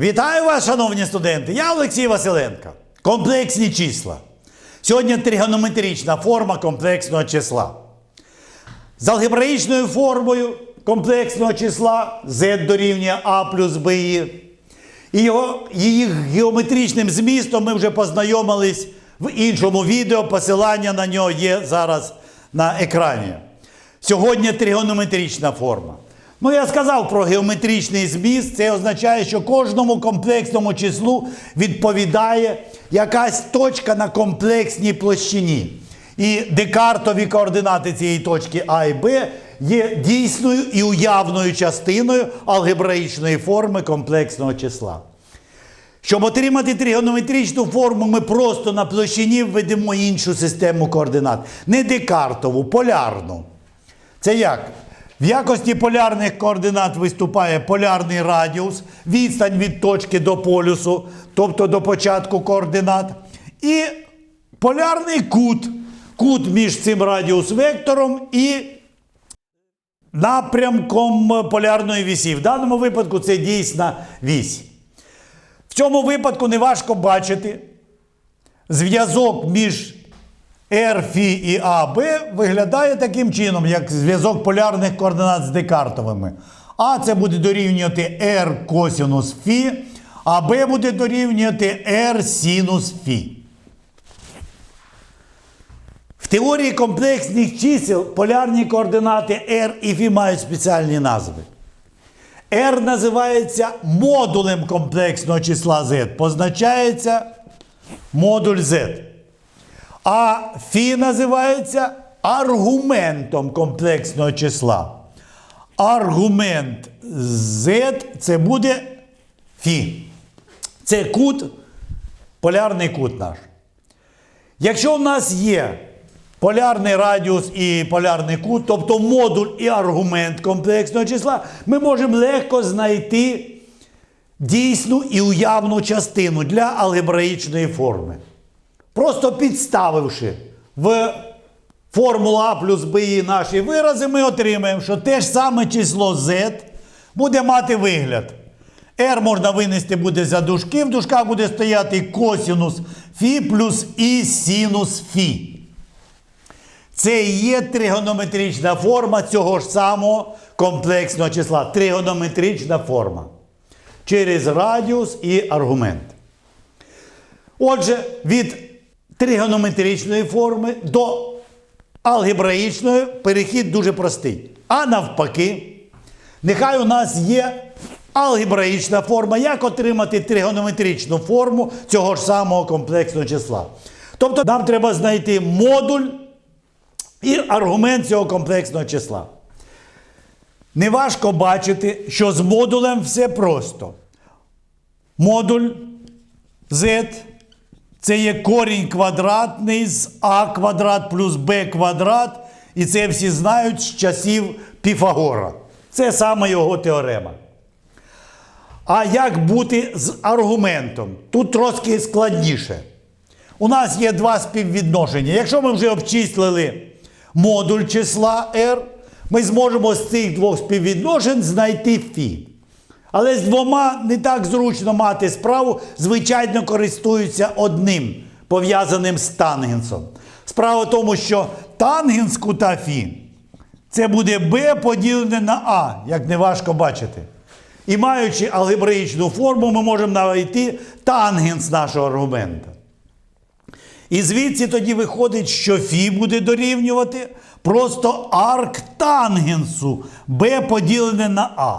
Вітаю вас, шановні студенти! Я Олексій Василенко. Комплексні числа. Сьогодні тригонометрична форма комплексного числа. З алгебраїчною формою комплексного числа z дорівнює a плюс bi. І його, її геометричним змістом ми вже познайомились в іншому відео. Посилання на нього є зараз на екрані. Сьогодні тригонометрична форма. Ну, я сказав про геометричний зміст. Це означає, що кожному комплексному числу відповідає якась точка на комплексній площині. І декартові координати цієї точки А і Б є дійсною і уявною частиною алгебраїчної форми комплексного числа. Щоб отримати тригонометричну форму, ми просто на площині введемо іншу систему координат. Не декартову, полярну. Це як? В якості полярних координат виступає полярний радіус, відстань від точки до полюсу, тобто до початку координат. І полярний кут. Кут між цим радіус-вектором і напрямком полярної вісі. В даному випадку це дійсна вісь. В цьому випадку неважко бачити зв'язок між РФ і АБ виглядає таким чином, як зв'язок полярних координат з декартовими. А це буде дорівнювати R косінус Фі, а Б буде дорівнювати R синус Фі. В теорії комплексних чисел полярні координати R і Фі мають спеціальні назви. R називається модулем комплексного числа Z. Позначається модуль Z. А Фі називається аргументом комплексного числа. Аргумент Z це буде Фі. Це кут, полярний кут наш. Якщо в нас є полярний радіус і полярний кут, тобто модуль і аргумент комплексного числа, ми можемо легко знайти дійсну і уявну частину для алгебраїчної форми. Просто підставивши в формулу А плюс Б наші вирази, ми отримаємо, що те ж саме число Z буде мати вигляд. R можна винести буде за дужки, в дужках буде стояти косінус Фі плюс І синус Фі. Це і є тригонометрична форма цього ж самого комплексного числа. Тригонометрична форма. Через радіус і аргумент. Отже, від тригонометричної форми до алгебраїчної перехід дуже простий. А навпаки, нехай у нас є алгебраїчна форма, як отримати тригонометричну форму цього ж самого комплексного числа. Тобто нам треба знайти модуль і аргумент цього комплексного числа. Неважко бачити, що з модулем все просто. Модуль z це є корінь квадратний з а квадрат плюс b квадрат. І це всі знають з часів Піфагора. Це саме його теорема. А як бути з аргументом? Тут трошки складніше. У нас є два співвідношення. Якщо ми вже обчислили модуль числа r, ми зможемо з цих двох співвідношень знайти фі. Але з двома не так зручно мати справу, звичайно, користуються одним, пов'язаним з тангенсом. Справа в тому, що тангенс кута фі це буде b поділене на а, як не важко бачити. І маючи алгебраїчну форму, ми можемо знайти тангенс нашого аргумента. І звідси тоді виходить, що Фі буде дорівнювати просто арктангенсу b поділене на А.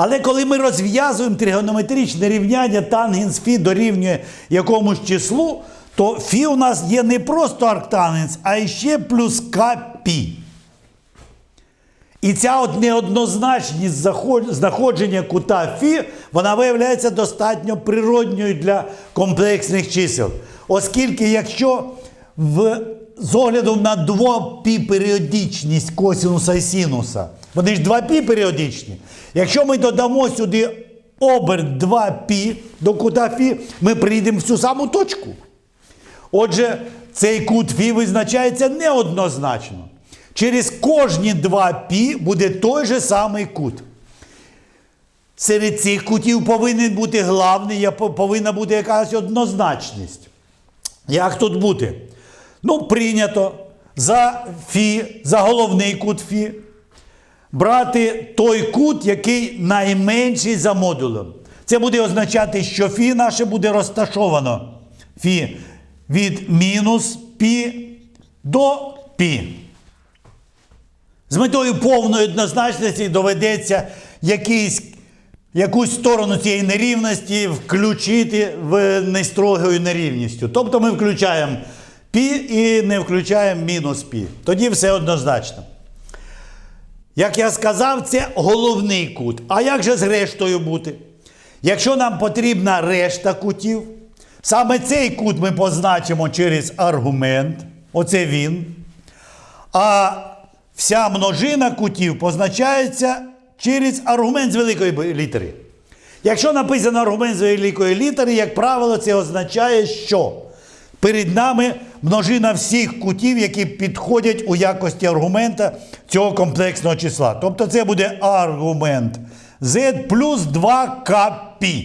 Але коли ми розв'язуємо тригонометричне рівняння тангенс Фі дорівнює якомусь числу, то Фі у нас є не просто арктангенс, а ще плюс Кпі. І ця от неоднозначність знаходження кута Фі, вона виявляється достатньо природньою для комплексних чисел. Оскільки, якщо в, з оглядом на 2π періодичність косінуса і синуса, вони ж 2π періодичні, якщо ми додамо сюди оберт 2π до кута Фі, ми прийдемо в цю саму точку. Отже, цей кут Фі визначається неоднозначно. Через кожні два пі буде той же самий кут. серед цих кутів повинен бути главний, повинна бути якась однозначність. Як тут бути? Ну, прийнято за фі, за головний кут фі, брати той кут, який найменший за модулем. Це буде означати, що фі наше буде розташовано фі від мінус пі до пі. З метою повної однозначності доведеться якийсь, якусь сторону цієї нерівності включити в нестрогою нерівністю. Тобто ми включаємо пі і не включаємо мінус пі. Тоді все однозначно. Як я сказав, це головний кут. А як же з рештою бути? Якщо нам потрібна решта кутів, саме цей кут ми позначимо через аргумент. Оце він. А вся множина кутів позначається через аргумент з великої літери. Якщо написано аргумент з великої літери, як правило, це означає, що перед нами множина всіх кутів, які підходять у якості аргумента цього комплексного числа. Тобто це буде аргумент z плюс 2kπ.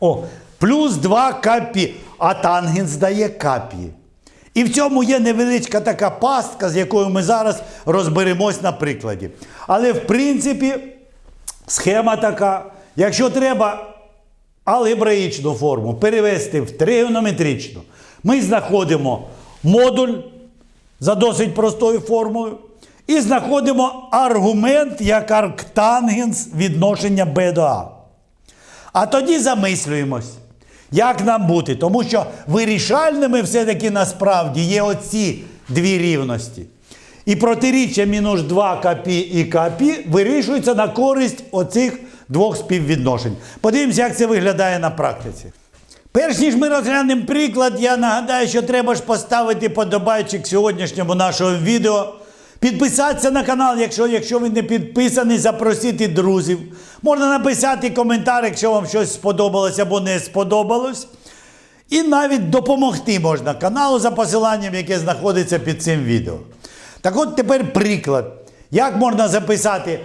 О, плюс 2 капі, а тангенс дає капі. І в цьому є невеличка така пастка, з якою ми зараз розберемось на прикладі. Але в принципі, схема така. Якщо треба алгебраїчну форму перевести в тригонометричну, ми знаходимо модуль за досить простою формулою. І знаходимо аргумент як арктангенс відношення B до А. А тоді замислюємось, як нам бути. Тому що вирішальними все-таки насправді є оці дві рівності. І протиріччя мінус 2 капі і капі вирішується на користь оцих двох співвідношень. Подивимося, як це виглядає на практиці. Перш ніж ми розглянемо приклад, я нагадаю, що треба ж поставити подобайчик сьогоднішньому нашого відео. Підписатися на канал, якщо, якщо ви не підписаний, запросити друзів. Можна написати коментар, якщо вам щось сподобалось або не сподобалось. І навіть допомогти можна каналу за посиланням, яке знаходиться під цим відео. Так от тепер приклад. Як можна записати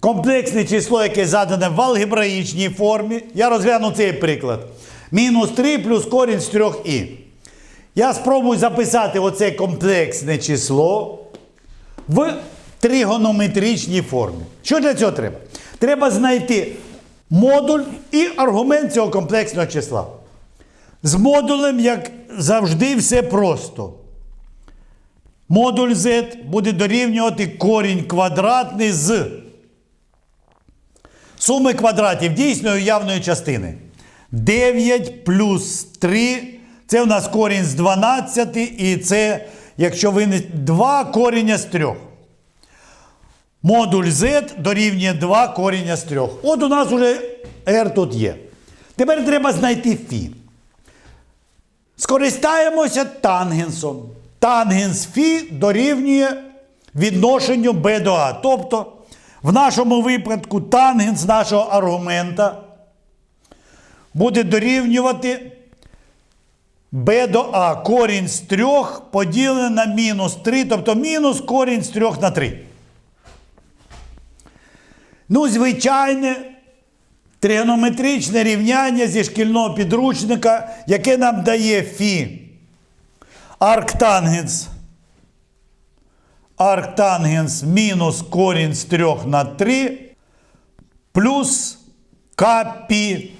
комплексне число, яке задане в алгебраїчній формі. Я розгляну цей приклад. Мінус 3 плюс корінь з 3і. Я спробую записати оце комплексне число в тригонометричній формі. Що для цього треба? Треба знайти модуль і аргумент цього комплексного числа. З модулем, як завжди, все просто. Модуль z буде дорівнювати корінь квадратний з суми квадратів дійсної явної частини. 9 плюс 3 це у нас корінь з 12, і це, якщо ви не 2 коріння з 3. Модуль z дорівнює 2 коріння з 3. От у нас уже r тут є. Тепер треба знайти фі. Скористаємося тангенсом. Тангенс фі дорівнює відношенню b до a. Тобто, в нашому випадку тангенс нашого аргумента буде дорівнювати b до a. Корінь з 3 поділене на мінус 3, тобто мінус корінь з 3 на 3. Ну, звичайне тригонометричне рівняння зі шкільного підручника, яке нам дає фі. Арктангенс. Арктангенс мінус корінь з 3 на 3 плюс капі.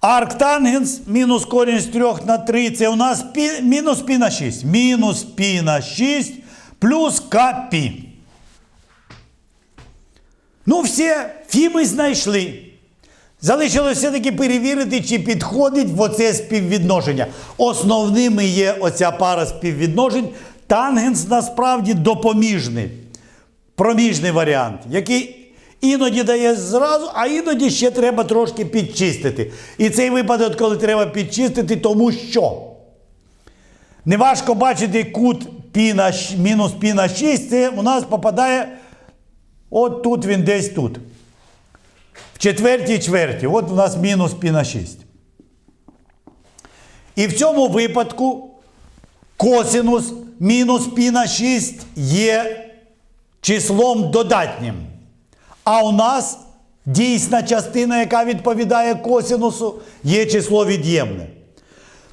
Арктангенс мінус корінь з 3 на 3 це у нас пі, мінус пі на 6. Мінус пі на 6 плюс капі. Ну, все, фі ми знайшли. Залишилося все-таки перевірити, чи підходить в оце співвідношення. Основними є оця пара співвідношень. Тангенс насправді допоміжний, проміжний варіант, який іноді дає зразу, а іноді ще треба трошки підчистити. І цей випадок, коли треба підчистити, тому що неважко бачити кут пі на, мінус пі на 6, це у нас попадає От тут він десь тут. В четвертій чверті. От у нас мінус пі на 6. І в цьому випадку косинус мінус пі на 6 є числом додатнім. А у нас дійсна частина, яка відповідає косинусу, є число від'ємне.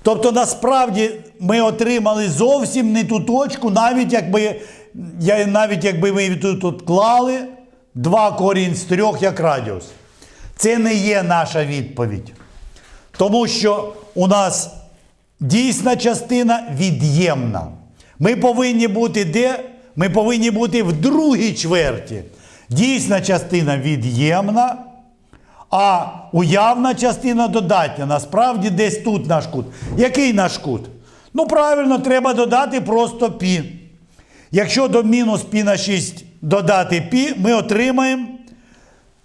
Тобто, насправді ми отримали зовсім не ту точку, навіть якби, навіть якби ми тут, клали 2 корінь з 3 як радіус. Це не є наша відповідь. Тому що у нас дійсна частина від'ємна. Ми повинні бути де? Ми повинні бути в другій чверті. Дійсна частина від'ємна, а уявна частина додатня. Насправді десь тут наш кут. Який наш кут? Ну, правильно, треба додати просто пі. Якщо до мінус пі на 6 додати пі, ми отримаємо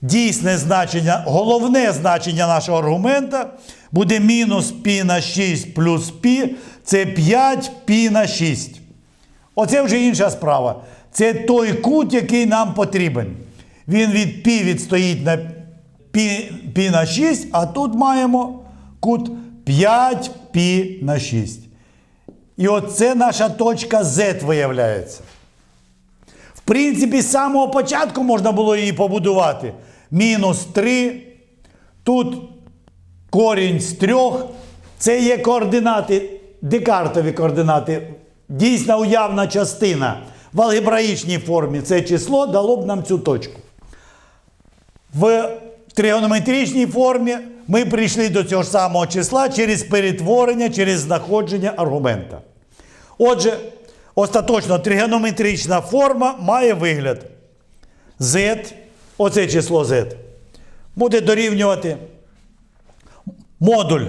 дійсне значення, головне значення нашого аргумента буде мінус пі на 6 плюс пі, це 5 пі на 6. Оце вже інша справа. Це той кут, який нам потрібен. Він від пі відстоїть на пі, пі на 6, а тут маємо кут 5 пі на 6. І оце наша точка Z виявляється. В принципі, з самого початку можна було її побудувати. Мінус 3. Тут корінь з 3. Це є координати, декартові координати. Дійсна уявна частина в алгебраїчній формі це число дало б нам цю точку. В тригонометричній формі ми прийшли до цього ж самого числа через перетворення, через знаходження аргумента. Отже, остаточно тригонометрична форма має вигляд z, оце число z, буде дорівнювати модуль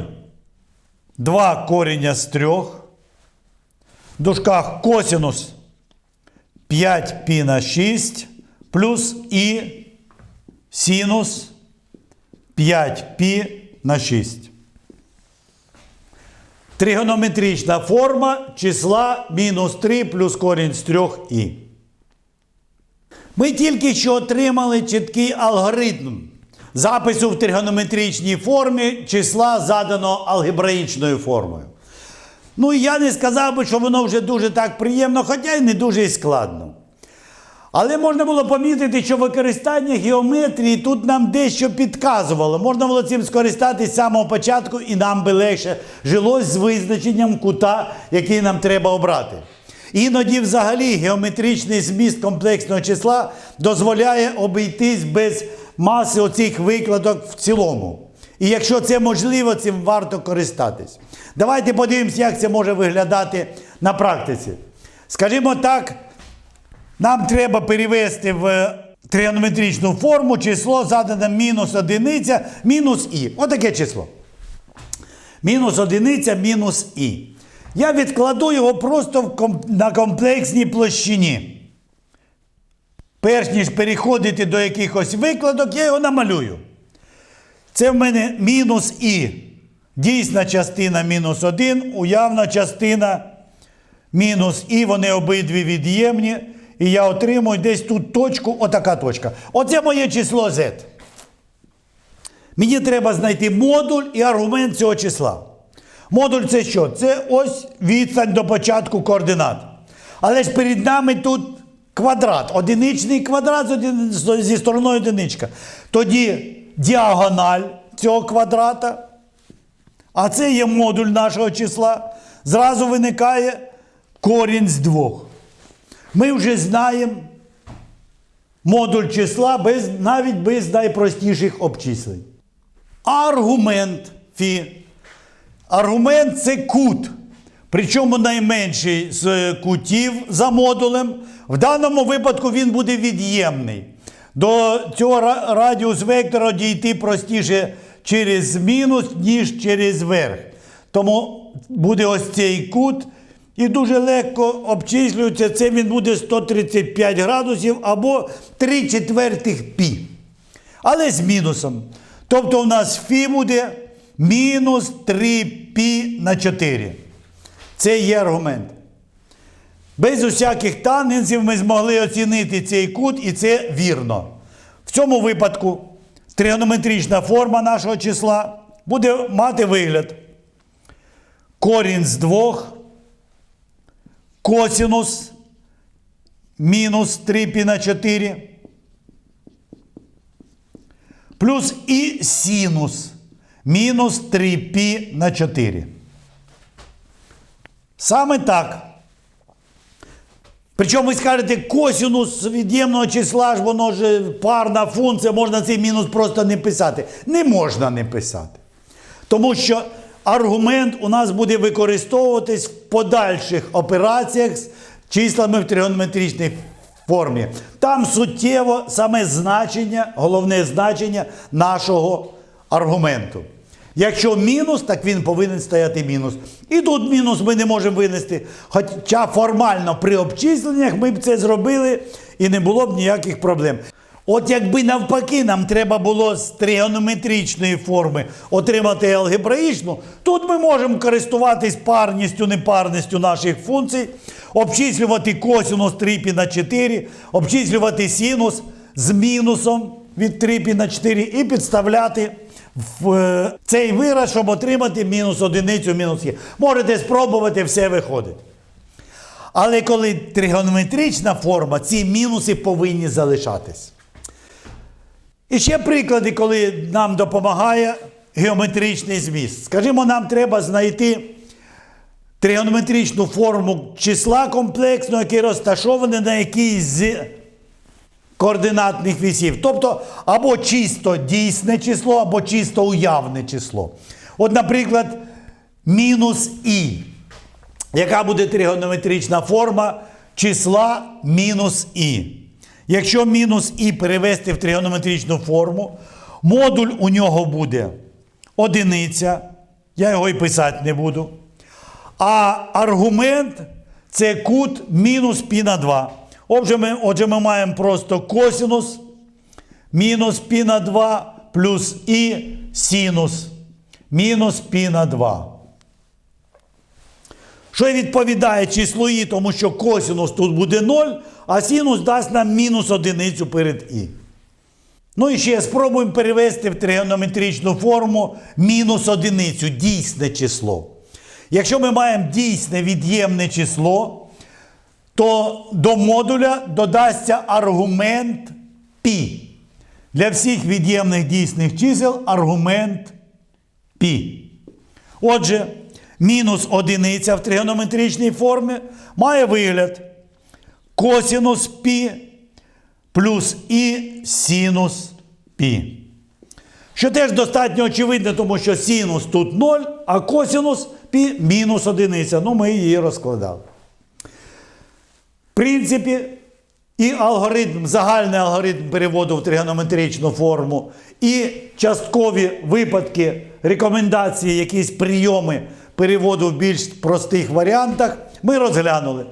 2 коріння з 3, в дужках косинус 5 пі на 6 плюс і синус 5 пі на 6. Тригонометрична форма числа мінус 3 плюс корінь з 3 і. Ми тільки що отримали чіткий алгоритм запису в тригонометричній формі числа заданого алгебраїчною формою. Ну, і я не сказав би, що воно вже дуже так приємно, хоча й не дуже складно. Але можна було помітити, що використання геометрії тут нам дещо підказувало. Можна було цим скористатись з самого початку, і нам би легше жилось з визначенням кута, який нам треба обрати. Іноді, взагалі, геометричний зміст комплексного числа дозволяє обійтись без маси оцих викладок в цілому. І якщо це можливо, цим варто користатись. Давайте подивимося, як це може виглядати на практиці. Скажімо так, нам треба перевести в тригонометричну форму число задане мінус одиниця, мінус і. Отаке число. Мінус одиниця, мінус і. Я відкладу його просто в ком- на комплексній площині. Перш ніж переходити до якихось викладок, я його намалюю. Це в мене мінус і. Дійсна частина мінус 1, уявна частина мінус і, вони обидві від'ємні. І я отримую десь тут точку, отака точка. Оце моє число z. Мені треба знайти модуль і аргумент цього числа. Модуль це що? Це ось відстань до початку координат. Але ж перед нами тут квадрат, одиничний квадрат зі стороною одиничка. Тоді діагональ цього квадрата, а це є модуль нашого числа. Зразу виникає корінь з двох. Ми вже знаємо модуль числа без, навіть без найпростіших обчислень. Аргумент фі. Аргумент це кут. Причому найменший з кутів за модулем. В даному випадку він буде від'ємний. До цього радіус вектора дійти простіше через мінус, ніж через верх. Тому буде ось цей кут. І дуже легко обчислюється, це він буде 135 градусів або 3 четвертих пі. Але з мінусом. Тобто у нас фі буде мінус 3 пі на 4. Це є аргумент. Без усяких тангенсів ми змогли оцінити цей кут, і це вірно. В цьому випадку тригонометрична форма нашого числа буде мати вигляд. Корінь з двох, косинус мінус 3 пі на 4, плюс і синус мінус 3π на 4. Саме так. Причому ви скажете, косінус від'ємного числа ж воно ж парна функція, можна цей мінус просто не писати. Не можна не писати. Тому що аргумент у нас буде використовуватись в подальших операціях з числами в тригонометричній формі. Там суттєво саме значення, головне значення нашого аргументу. Якщо мінус, так він повинен стояти мінус. І тут мінус ми не можемо винести. Хоча формально при обчисленнях ми б це зробили і не було б ніяких проблем. От якби навпаки нам треба було з тригонометричної форми отримати алгебраїчну, тут ми можемо користуватись парністю, непарністю наших функцій, обчислювати косинус 3π на 4, обчислювати синус з мінусом від 3π на 4 і підставляти в е, цей вираз, щоб отримати мінус одиницю, мінус є. Можете спробувати, все виходить. Але коли тригонометрична форма, ці мінуси повинні залишатись. І ще приклади, коли нам допомагає геометричний зміст. Скажімо, нам треба знайти тригонометричну форму числа комплексного, яке розташоване на якійсь координатних вісів. Тобто або чисто дійсне число, або чисто уявне число. От, наприклад, мінус і. Яка буде тригонометрична форма числа мінус і? Якщо мінус і перевести в тригонометричну форму, модуль у нього буде одиниця. Я його і писати не буду. А аргумент це кут мінус пі на 2. Отже, ми, отже, ми маємо просто косинус мінус пі на 2 плюс і синус мінус пі на 2. Що відповідає числу і, тому що косинус тут буде 0, а синус дасть нам мінус одиницю перед і. Ну і ще спробуємо перевести в тригонометричну форму мінус одиницю, дійсне число. Якщо ми маємо дійсне від'ємне число, то до модуля додасться аргумент π. Для всіх від'ємних дійсних чисел аргумент π. Отже, мінус одиниця в тригонометричній формі має вигляд косинус π плюс і синус π. Що теж достатньо очевидно, тому що синус тут 0, а косинус π мінус одиниця. Ну, ми її розкладали. Принципі, і алгоритм, загальний алгоритм переводу в тригонометричну форму, і часткові випадки, рекомендації, якісь прийоми переводу в більш простих варіантах ми розглянули.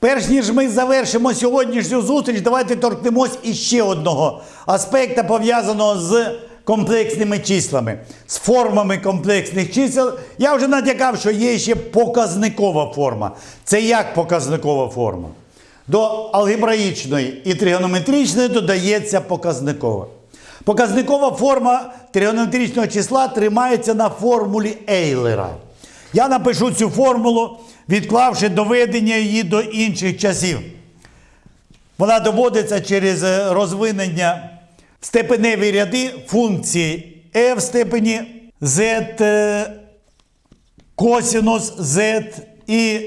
Перш ніж ми завершимо сьогоднішню зустріч, давайте торкнемось іще одного аспекта, пов'язаного з комплексними числами, з формами комплексних чисел. Я вже натякав, що є ще показникова форма. Це як показникова форма? До алгебраїчної і тригонометричної додається показникова. Показникова форма тригонометричного числа тримається на формулі Ейлера. Я напишу цю формулу, відклавши доведення її до інших часів. Вона доводиться через е, розвинення степеневі ряди функції e в степені z косинус z і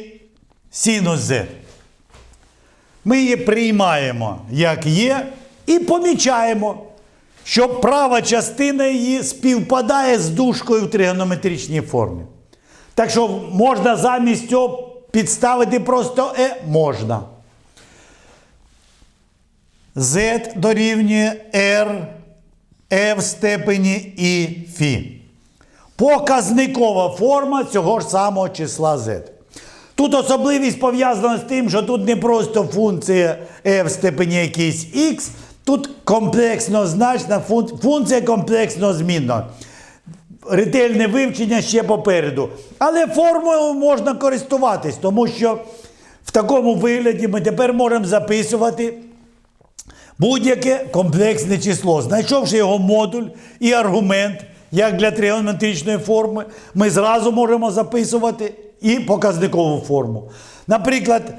синус z. Ми її приймаємо, як є, і помічаємо, що права частина її співпадає з дужкою в тригонометричній формі. Так що можна замість цього підставити просто е можна. Z дорівнює R, E в степені і Фі. Показникова форма цього ж самого числа Z. Тут особливість пов'язана з тим, що тут не просто функція e в степені якийсь x, тут комплексно значна фун- функція комплексно змінна. Ретельне вивчення ще попереду. Але формулою можна користуватись, тому що в такому вигляді ми тепер можемо записувати будь-яке комплексне число. Знайшовши його модуль і аргумент, як для тригонометричної форми, ми зразу можемо записувати і показникову форму. Наприклад,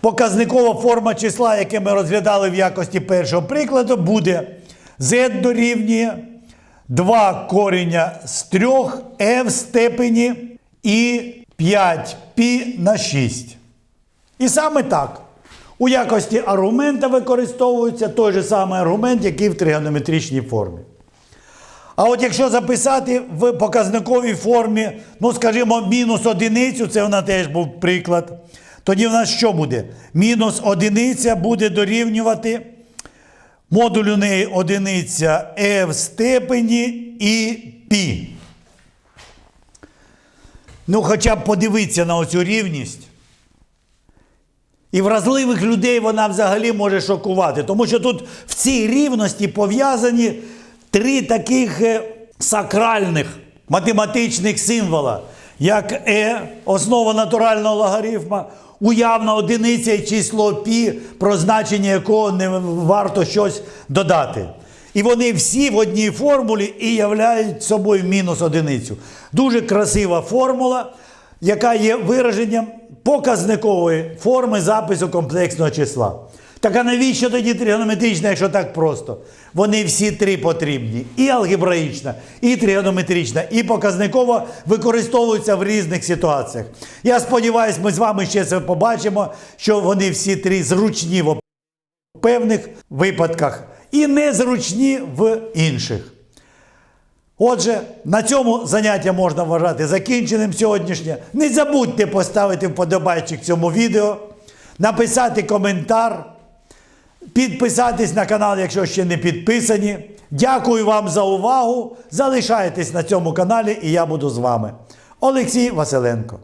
показникова форма числа, яке ми розглядали в якості першого прикладу, буде z дорівнює 2 коріння з 3 e в степені і 5 π на 6. І саме так. У якості аргумента використовується той же самий аргумент, який в тригонометричній формі. А от якщо записати в показниковій формі, ну скажімо, мінус одиницю, це вона теж був приклад, тоді в нас що буде? Мінус одиниця буде дорівнювати модуль у неї одиниця e в степені і π. Ну, хоча б подивитися на оцю рівність. І вразливих людей вона взагалі може шокувати, тому що тут в цій рівності пов'язані три таких е, сакральних математичних символа, як е, основа натурального логарифма, уявна одиниця і число пі, про значення якого не варто щось додати. І вони всі в одній формулі і являють собою мінус одиницю. Дуже красива формула, яка є вираженням показникової форми запису комплексного числа. Так а навіщо тоді тригонометрична, якщо так просто? Вони всі три потрібні. І алгебраїчна, і тригонометрична, і показникова використовуються в різних ситуаціях. Я сподіваюся, ми з вами ще це побачимо, що вони всі три зручні в певних випадках і незручні в інших. Отже, на цьому заняття можна вважати закінченим сьогоднішнє. Не забудьте поставити вподобайчик цьому відео, написати коментар, підписатись на канал, якщо ще не підписані. Дякую вам за увагу. Залишайтесь на цьому каналі, і я буду з вами. Олексій Василенко.